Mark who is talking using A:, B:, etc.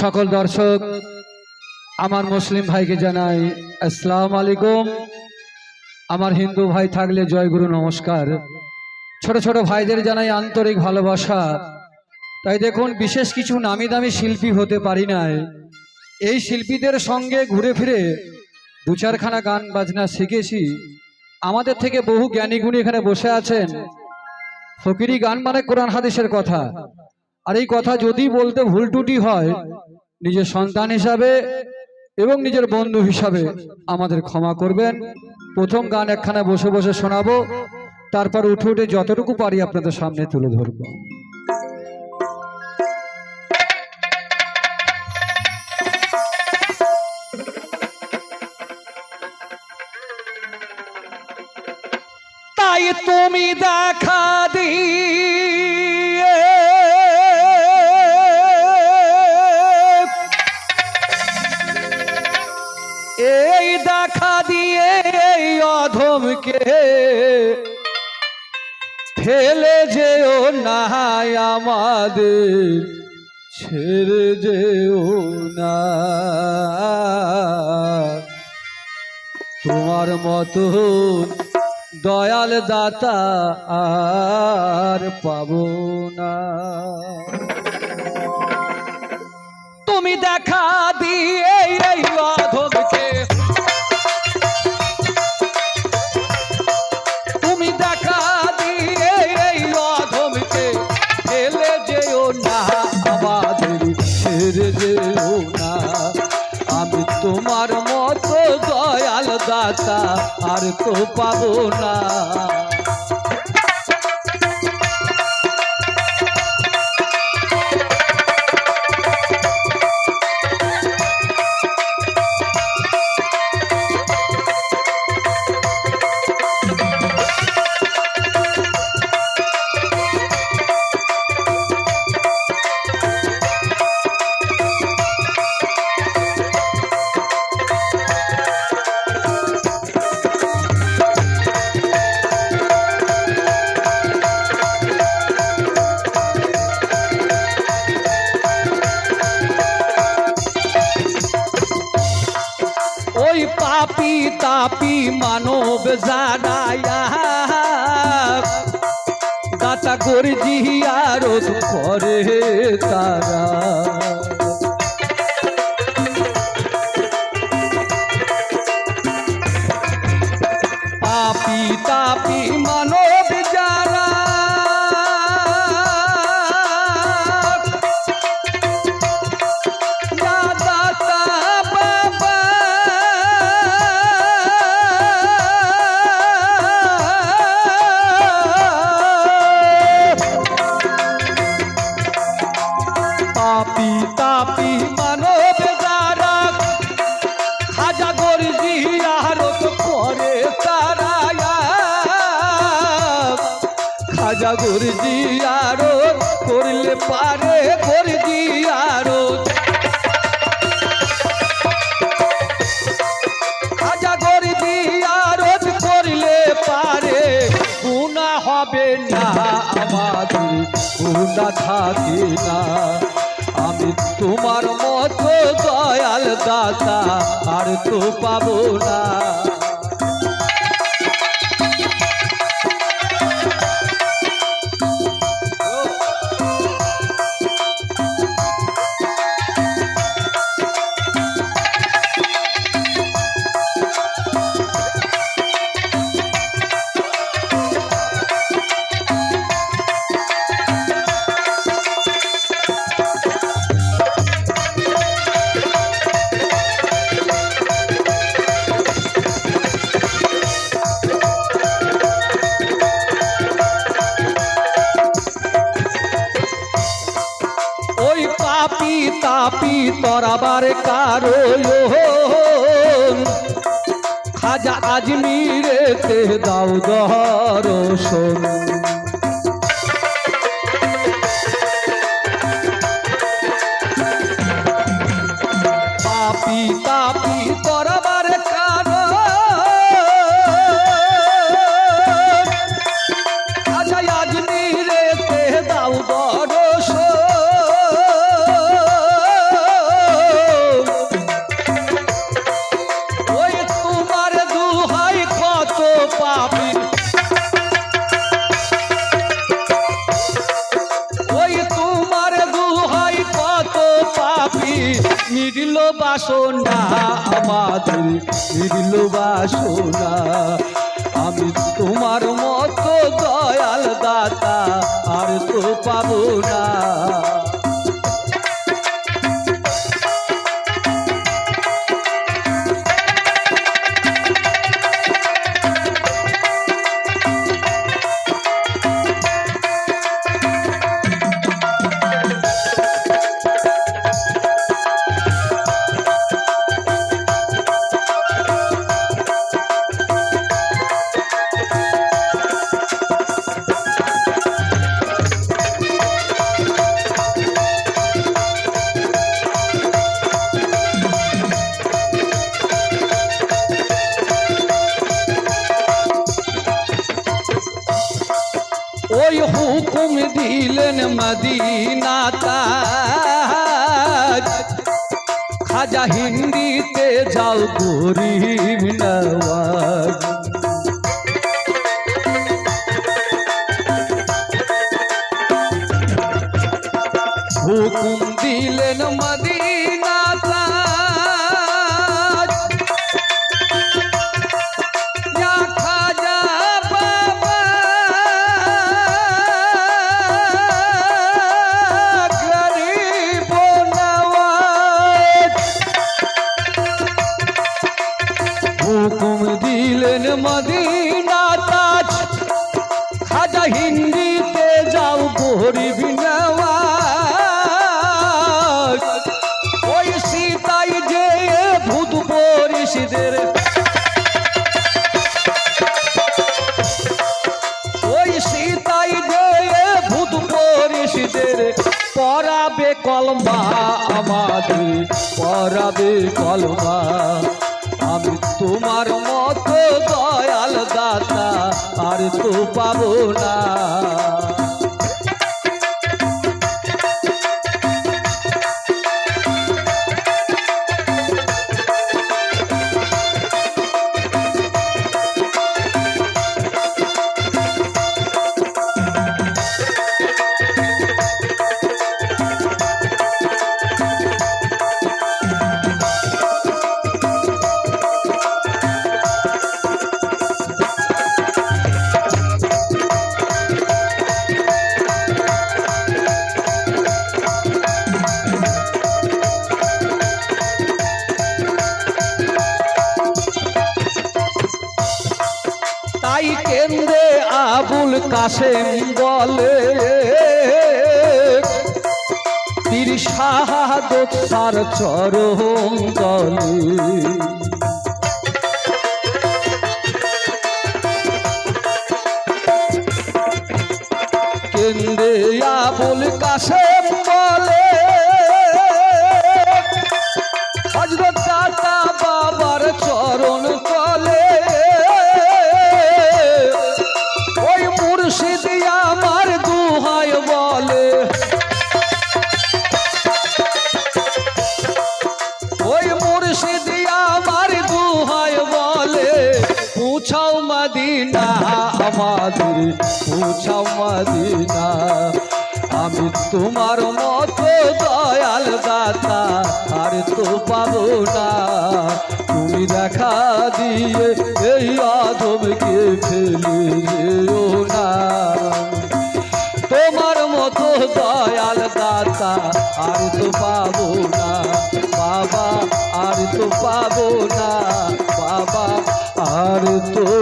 A: সকল দর্শক, আমার মুসলিম ভাইকে জানাই আসসালাম আলাইকুম। আমার হিন্দু ভাই থাকলে জয় গুরু নমস্কার। ছোট ছোট ভাইদের জানাই আন্তরিক ভালোবাসা। তাই দেখুন, বিশেষ কিছু নামি দামি শিল্পী হতে পারি নাই। এই শিল্পীদের সঙ্গে ঘুরে ফিরে দু চারখানা গান বাজনা শিখেছি। আমাদের থেকে বহু জ্ঞানীগুণী এখানে বসে আছেন। ফকিরি গান মানে কোরআন হাদিসের কথা। আর এই কথা যদি বলতে ভুল টুটি হয়, নিজের সন্তান হিসাবে এবং নিজের বন্ধু হিসাবে আমাদের ক্ষমা করবেন। প্রথম গান একখানা বসে বসে শোনাবো, তারপর উঠে উঠে যতটুকু পারি আপনাদের সামনে তুলে ধরবো।
B: তাই তুমি দেখা দিয়ে অধমকে ফেলে যেও না আমাদের, ছেড়ে যেও না তোমার মতো দয়াল দাতা আর পাবো না। তুমি দেখা দিয়ে এই আর তো পাবো না। দাতা গর্জি আরোধ করে তারা। খাজা গর্জি আরত করলে পারে পারে, গুণা হবে না আমাদের, গুণা থাকে না। আমি তোমার মতো দয়াল দাতা, আর তো পাবো না। পাপি তাপি তরাবার কারও খাজা আজমিরেতে দাও দরশন। পাপি তাপি বাসনা আমাদের ফিরল বাসনা। আমি তোমার মতো দয়াল দাতা আর তো পাবো না। দিলেন মদিনা তাজ। খাজা হিন্দিতে যাও গরিব নওয়াজ। হুকুম দিলেন মদিনা তাজ খাজা হিন্দিতে যাও গরিব নওয়াজ। ওই সীতাই যে ভূত পরিষদের। ওই সীতাই যে ভূত পরিষদের। পরাবে কলমা আমাদের, পরাবে কলমা আমি তোমার মতো দয়াল দাতা আর তো পাবো না। আবুল কাসেম বলে পীর শাহাদত সার চরম দলে পুছাও মদিনা। আমি তোমার মতো দয়াল দাতা, আর তো পাবো না। তুমি দেখা দিয়ে এই আদমকে ফেলে যেও না। তোমার মতো দয়াল দাতা, আর তো পাবো না। বাবা, আর তো পাবো না। বাবা, আর তো